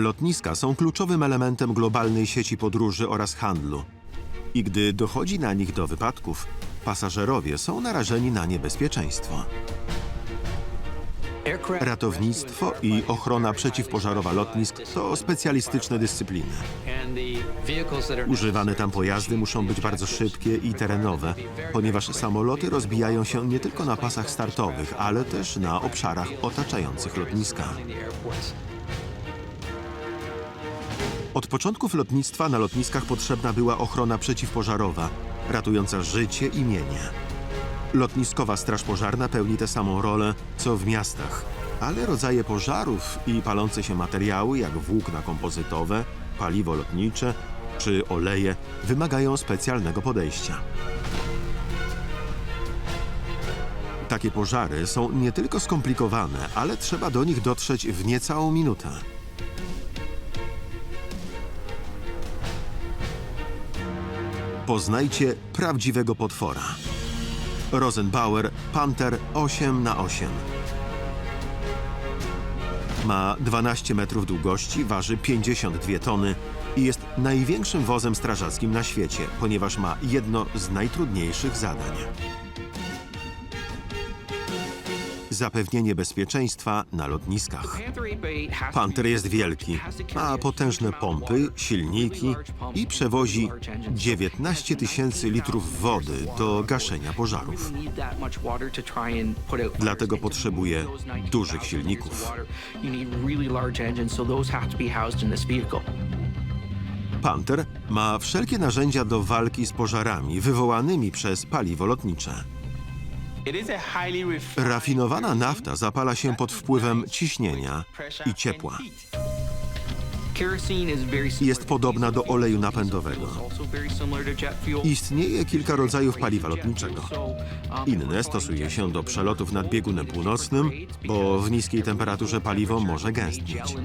Lotniska są kluczowym elementem globalnej sieci podróży oraz handlu. I gdy dochodzi na nich do wypadków, pasażerowie są narażeni na niebezpieczeństwo. Ratownictwo i ochrona przeciwpożarowa lotnisk to specjalistyczne dyscypliny. Używane tam pojazdy muszą być bardzo szybkie i terenowe, ponieważ samoloty rozbijają się nie tylko na pasach startowych, ale też na obszarach otaczających lotniska. Od początków lotnictwa na lotniskach potrzebna była ochrona przeciwpożarowa, ratująca życie i mienie. Lotniskowa straż pożarna pełni tę samą rolę co w miastach, ale rodzaje pożarów i palące się materiały, jak włókna kompozytowe, paliwo lotnicze czy oleje, wymagają specjalnego podejścia. Takie pożary są nie tylko skomplikowane, ale trzeba do nich dotrzeć w niecałą minutę. Poznajcie prawdziwego potwora. Rosenbauer Panther 8 na 8 Ma 12 metrów długości, waży 52 tony i jest największym wozem strażackim na świecie, ponieważ ma jedno z najtrudniejszych zadań. Zapewnienie bezpieczeństwa na lotniskach. Panther jest wielki, ma potężne pompy, silniki i przewozi 19 tysięcy litrów wody do gaszenia pożarów. Dlatego potrzebuje dużych silników. Panther ma wszelkie narzędzia do walki z pożarami wywołanymi przez paliwo lotnicze. Rafinowana nafta zapala się pod wpływem ciśnienia i ciepła. Jest podobna do oleju napędowego. Istnieje kilka rodzajów paliwa lotniczego. Inne stosuje się do przelotów nad biegunem północnym, bo w niskiej temperaturze paliwo może gęstnieć.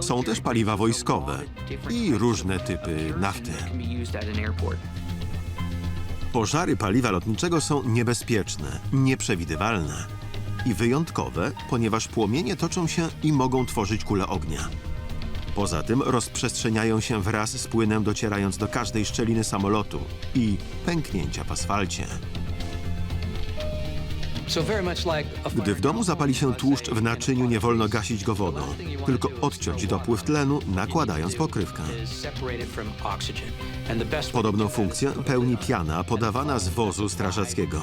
Są też paliwa wojskowe i różne typy nafty. Pożary paliwa lotniczego są niebezpieczne, nieprzewidywalne i wyjątkowe, ponieważ płomienie toczą się i mogą tworzyć kule ognia. Poza tym rozprzestrzeniają się wraz z płynem, docierając do każdej szczeliny samolotu i pęknięcia w asfalcie. Gdy w domu zapali się tłuszcz w naczyniu, nie wolno gasić go wodą, tylko odciąć dopływ tlenu, nakładając pokrywkę. Podobną funkcję pełni piana podawana z wozu strażackiego.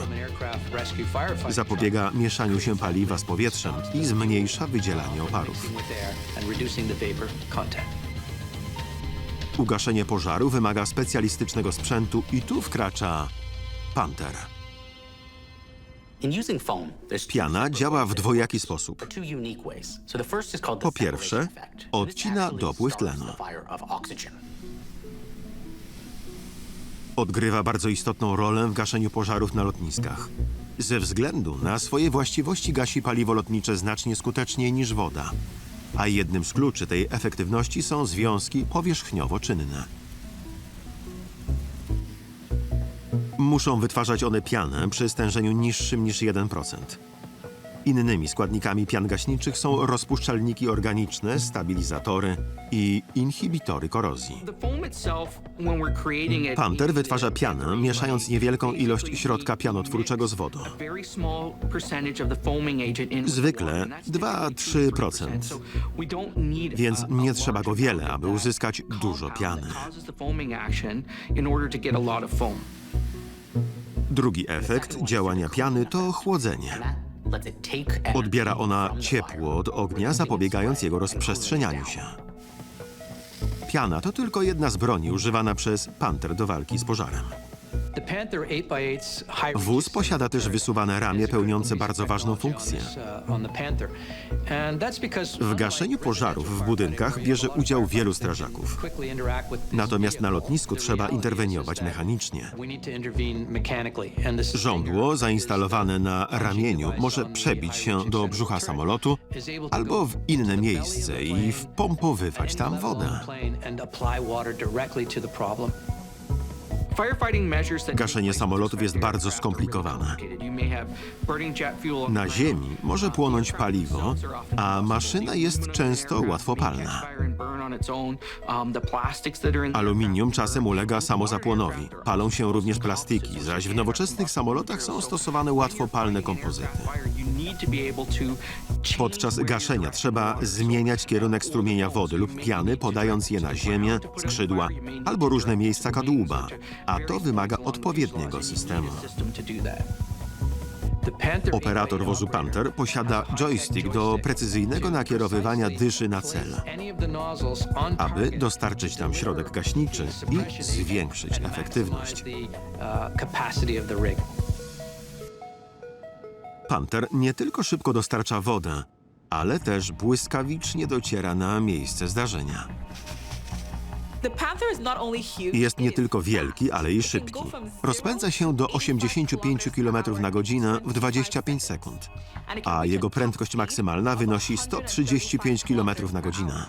Zapobiega mieszaniu się paliwa z powietrzem i zmniejsza wydzielanie oparów. Ugaszenie pożaru wymaga specjalistycznego sprzętu i tu wkracza Panther. Piana działa w dwojaki sposób. Po pierwsze, odcina dopływ tlenu. Odgrywa bardzo istotną rolę w gaszeniu pożarów na lotniskach. Ze względu na swoje właściwości gasi paliwo lotnicze znacznie skuteczniej niż woda. A jednym z kluczy tej efektywności są związki powierzchniowo-czynne. Muszą wytwarzać one pianę przy stężeniu niższym niż 1%. Innymi składnikami pian gaśniczych są rozpuszczalniki organiczne, stabilizatory i inhibitory korozji. Panther wytwarza pianę, mieszając niewielką ilość środka pianotwórczego z wodą. Zwykle 2-3%, więc nie trzeba go wiele, aby uzyskać dużo piany. Drugi efekt działania piany to chłodzenie. Odbiera ona ciepło od ognia, zapobiegając jego rozprzestrzenianiu się. Piana to tylko jedna z broni używana przez Panther do walki z pożarem. Wóz posiada też wysuwane ramię pełniące bardzo ważną funkcję. W gaszeniu pożarów w budynkach bierze udział wielu strażaków. Natomiast na lotnisku trzeba interweniować mechanicznie. Żądło zainstalowane na ramieniu może przebić się do brzucha samolotu albo w inne miejsce i wpompowywać tam wodę. Gaszenie samolotów jest bardzo skomplikowane. Na ziemi może płonąć paliwo, a maszyna jest często łatwopalna. Aluminium czasem ulega samozapłonowi. Palą się również plastiki, zaś w nowoczesnych samolotach są stosowane łatwopalne kompozyty. Podczas gaszenia trzeba zmieniać kierunek strumienia wody lub piany, podając je na ziemię, skrzydła albo różne miejsca kadłuba, a to wymaga odpowiedniego systemu. Operator wozu Panther posiada joystick do precyzyjnego nakierowywania dyszy na cel, aby dostarczyć tam środek gaśniczy i zwiększyć efektywność. Panther nie tylko szybko dostarcza wodę, ale też błyskawicznie dociera na miejsce zdarzenia. Jest nie tylko wielki, ale i szybki. Rozpędza się do 85 km na godzinę w 25 sekund, a jego prędkość maksymalna wynosi 135 km na godzinę.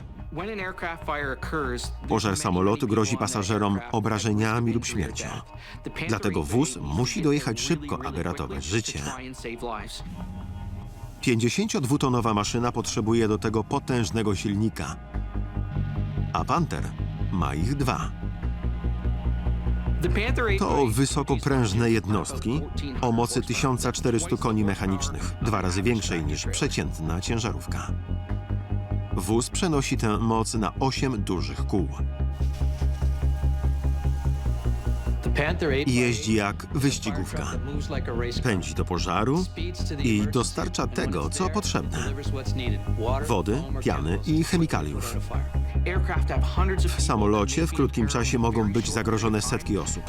Pożar samolotu grozi pasażerom obrażeniami lub śmiercią. Dlatego wóz musi dojechać szybko, aby ratować życie. 52-tonowa maszyna potrzebuje do tego potężnego silnika, a Panther ma ich dwa. To wysokoprężne jednostki o mocy 1400 koni mechanicznych, dwa razy większej niż przeciętna ciężarówka. Wóz przenosi tę moc na 8 dużych kół. Jeździ jak wyścigówka. Pędzi do pożaru i dostarcza tego, co potrzebne. Wody, piany i chemikaliów. W samolocie w krótkim czasie mogą być zagrożone setki osób.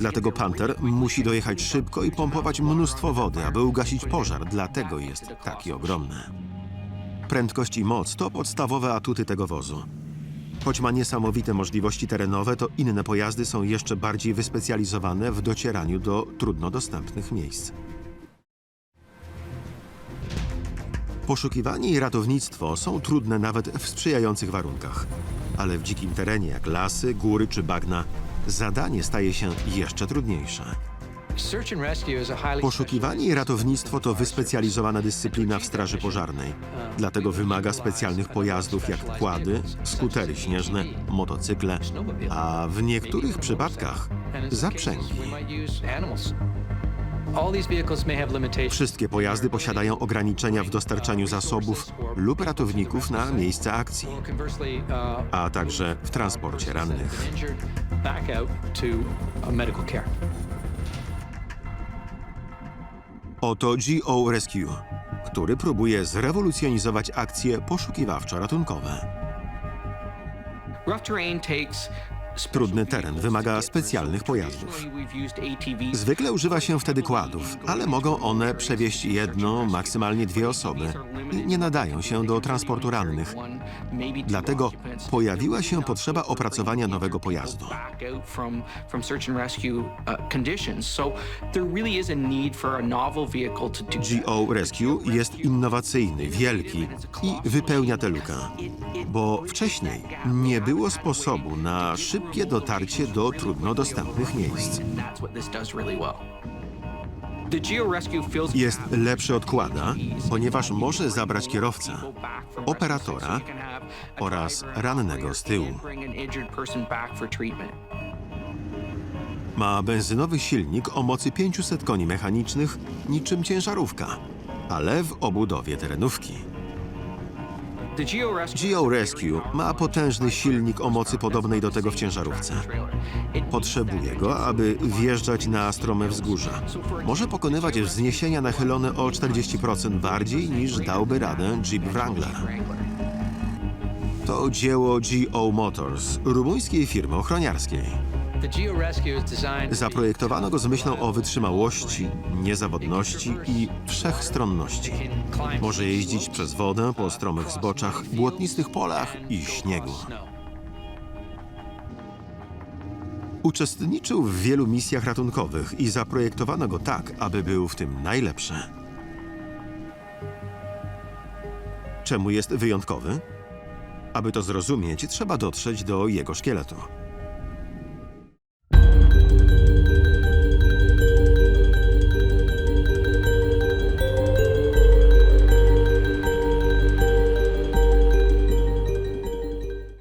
Dlatego Panther musi dojechać szybko i pompować mnóstwo wody, aby ugasić pożar. Dlatego jest taki ogromny. Prędkość i moc to podstawowe atuty tego wozu. Choć ma niesamowite możliwości terenowe, to inne pojazdy są jeszcze bardziej wyspecjalizowane w docieraniu do trudno dostępnych miejsc. Poszukiwanie i ratownictwo są trudne nawet w sprzyjających warunkach, ale w dzikim terenie jak lasy, góry czy bagna zadanie staje się jeszcze trudniejsze. Poszukiwanie i ratownictwo to wyspecjalizowana dyscyplina w straży pożarnej. Dlatego wymaga specjalnych pojazdów jak kłady, skutery śnieżne, motocykle, a w niektórych przypadkach zaprzęgi. Wszystkie pojazdy posiadają ograniczenia w dostarczaniu zasobów lub ratowników na miejsce akcji, a także w transporcie rannych. Oto GO Rescue, który próbuje zrewolucjonizować akcje poszukiwawczo-ratunkowe. Trudny teren wymaga specjalnych pojazdów. Zwykle używa się wtedy kładów, ale mogą one przewieźć jedno, maksymalnie dwie osoby i nie nadają się do transportu rannych. Dlatego pojawiła się potrzeba opracowania nowego pojazdu. GO Rescue jest innowacyjny, wielki i wypełnia tę lukę, bo wcześniej nie było sposobu na szybkie dotarcie do trudno dostępnych miejsc. Jest lepszy od kłada, ponieważ może zabrać kierowcę, operatora oraz rannego z tyłu. Ma benzynowy silnik o mocy 500 koni mechanicznych, niczym ciężarówka, ale w obudowie terenówki. GO Rescue ma potężny silnik o mocy podobnej do tego w ciężarówce. Potrzebuje go, aby wjeżdżać na strome wzgórza. Może pokonywać wzniesienia nachylone o 40% bardziej niż dałby radę Jeep Wrangler. To dzieło GO Motors, rumuńskiej firmy ochroniarskiej. Zaprojektowano go z myślą o wytrzymałości, niezawodności i wszechstronności. Może jeździć przez wodę po stromych zboczach, błotnistych polach i śniegu. Uczestniczył w wielu misjach ratunkowych i zaprojektowano go tak, aby był w tym najlepszy. Czemu jest wyjątkowy? Aby to zrozumieć, trzeba dotrzeć do jego szkieletu.